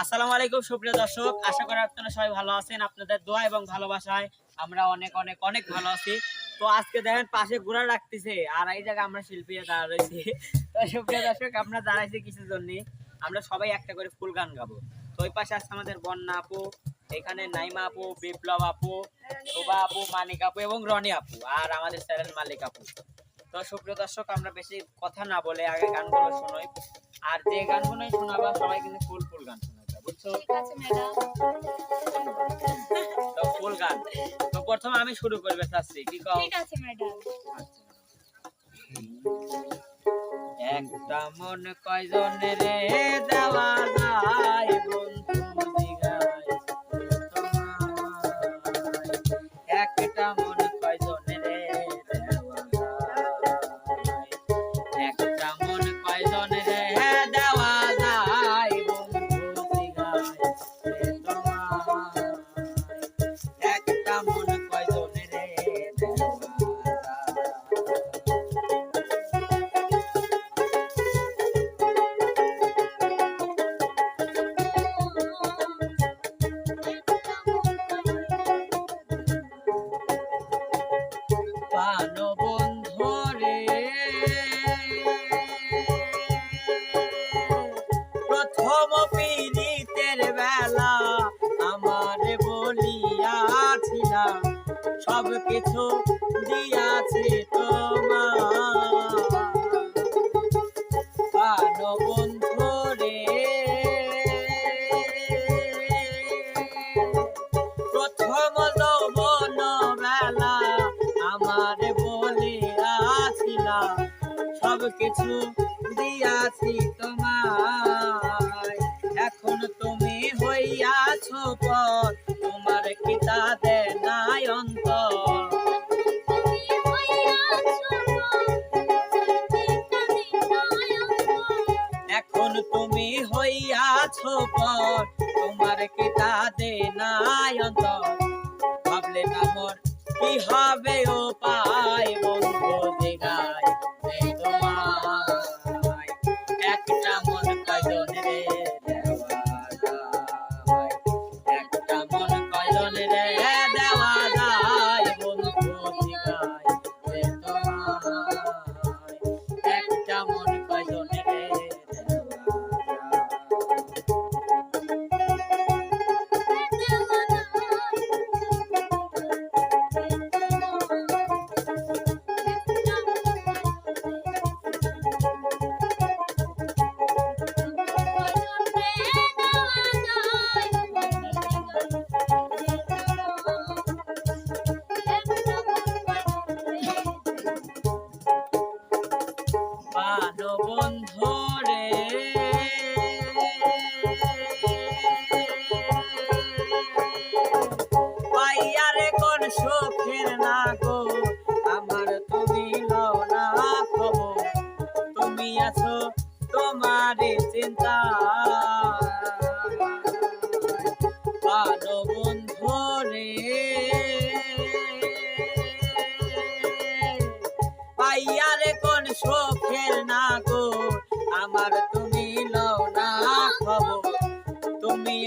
আসসালামু আলাইকুম, সুপ্রিয় দর্শক। আশা করি আপনারা সবাই ভালো আছেন। আপনাদের দোয়া এবং ভালোবাসায় আমরা অনেক অনেক অনেক ভালো আছি। তো আজকে দেখেন পাশে ঘোড়া রাখতেছে, আর এই জায়গায় আমরা শিল্পী দাঁড়া রয়েছি। তো সুপ্রিয় দর্শক, আমরা দাঁড়াইছি কিছুর জন্য। আমরা সবাই একটা করে ফুল গান গাবো। তো ওই পাশে আছে আমাদের বন্যা আপু, এখানে নাইমা আপু, বিপ্লব আপু, শোভা আপু, মানিক আপু এবং রনি আপু, আর আমাদের চ্যানেল মালিক আপু। তো সুপ্রিয় দর্শক, আমরা বেশি কথা না বলে আগে গানগুলো শোনাই। আর যে গানগুলোই শোনাবো, সবাই কিন্তু ফুল ফুল গান। বুঝছ তো ফুল গান। তো প্রথম আমি শুরু করবে চাচ্ছি কি কও? ঠিক আছে ম্যাডাম একটা মন কয়জন রে দেওয়া যায় বন্ধু? কিছু দিয়াছি তোমার। পানো বন্ধু রে। প্রথম যৌবন বেলা আমার বলিয়াছিলাম সব কিছু দিয়াছি তোমায়। এখন তুমি হইয়াছ পর হইয়াছ পর, তোমার কিতা দে নাই অন্তর? ভাবলে না মোর কি হবে ও পাই বন্ধু দিগায় তোমায়। একটা রে একটা দেওয়া যায় বন্ধু দিগায় তোমায়।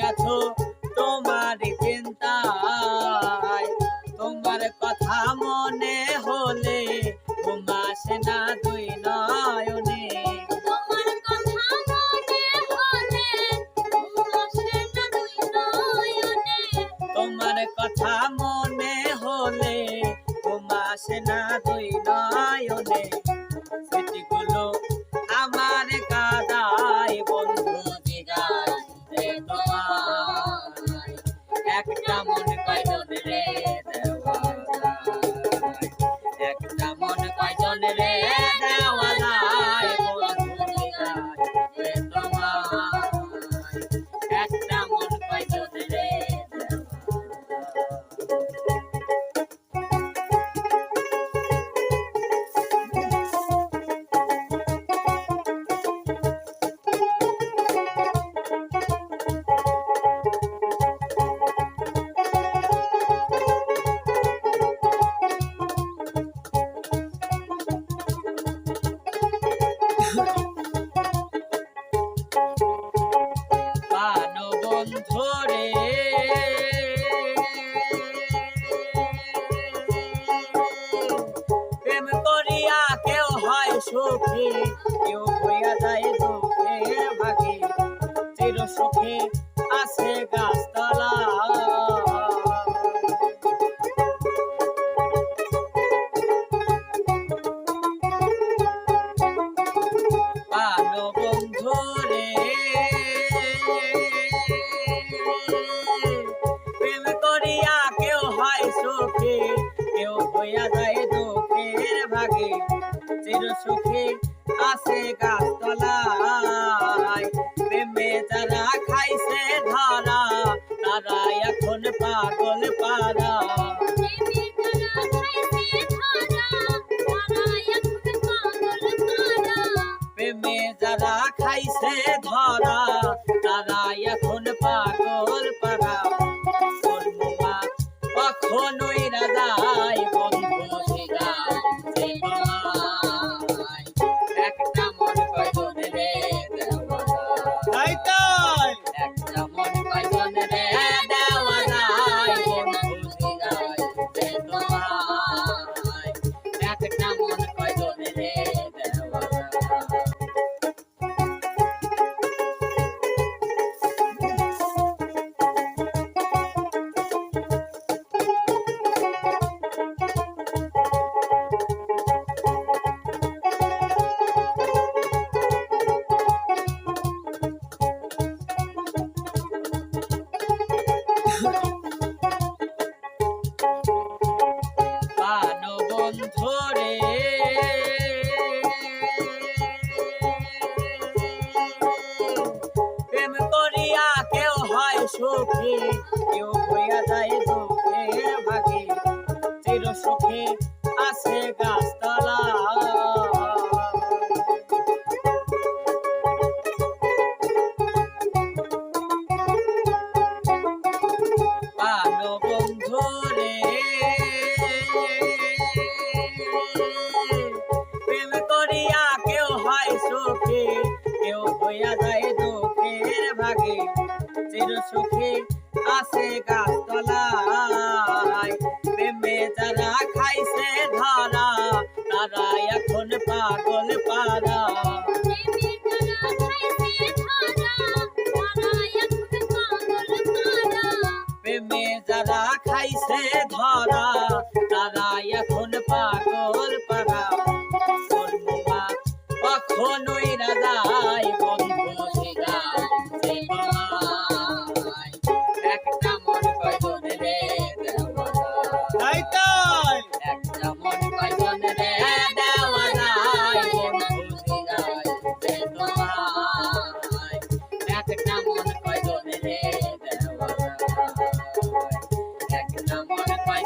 আছো তোমার চিন্তায়। তোমার কথা মনে হলে ঘুম আসে না দুই নয়নে। তোমার কথা একটা পাশে আছে গাছতলা সুখে কেউ হইয়া যায় দুঃখের ভাগে চির সুখে আছে গাছতলা। যারা খাইছে। Okay. থাকে চির সুখে আছে গাছতলায়। প্রেমে যারা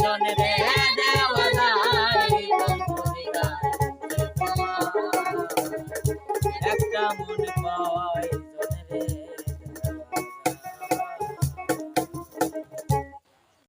জনের